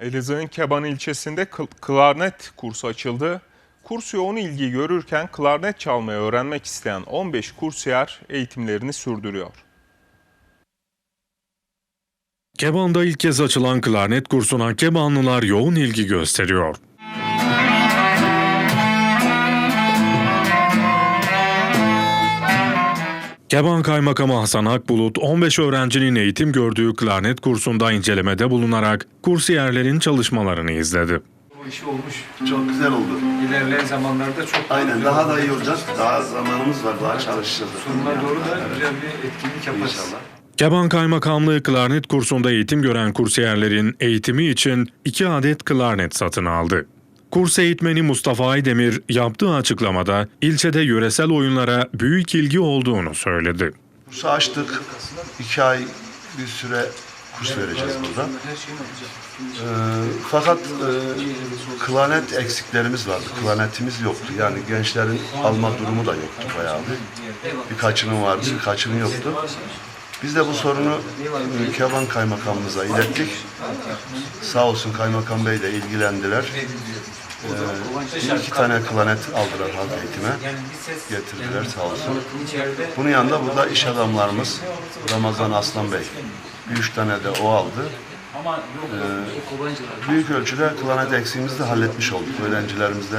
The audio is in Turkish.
Elazığ'ın Keban ilçesinde kl- klarnet kursu açıldı. Kurs yoğun ilgi görürken klarnet çalmayı öğrenmek isteyen 15 kursiyer eğitimlerini sürdürüyor. Keban'da ilk kez açılan klarnet kursuna Kebanlılar yoğun ilgi gösteriyor. Keban Kaymakamı Hasan Akbulut, 15 öğrencinin eğitim gördüğü klarnet kursunda incelemede bulunarak kursiyerlerin çalışmalarını izledi. Bu işi olmuş. Çok güzel oldu. İlerleyen zamanlarda çok Aynen daha da iyi olacak. Daha zamanımız var. Daha çalışacağız. sonuna doğru da güzel bir etkinlik yaparız. İnşallah. Keban Kaymakamlığı klarnet kursunda eğitim gören kursiyerlerin eğitimi için 2 adet klarnet satın aldı. Kurs eğitmeni Mustafa Aydemir yaptığı açıklamada ilçede yöresel oyunlara büyük ilgi olduğunu söyledi. Kursu açtık. İki ay bir süre kurs vereceğiz burada. Ee, fakat e, klarnet eksiklerimiz vardı. Klarnetimiz yoktu. Yani gençlerin alma durumu da yoktu bayağı bir. Birkaçının vardı, birkaçının yoktu. Biz de bu sorunu e, Keban Kaymakamımıza ilettik. Sağ olsun Kaymakam Bey de ilgilendiler. Ee, iki tane klarnet aldılar halk eğitime. Getirdiler sağ olsun. Bunun yanında burada iş adamlarımız Ramazan Aslan Bey. Bir üç tane de o aldı. Ee, büyük ölçüde klarnet eksiğimizi de halletmiş olduk. Öğrencilerimizle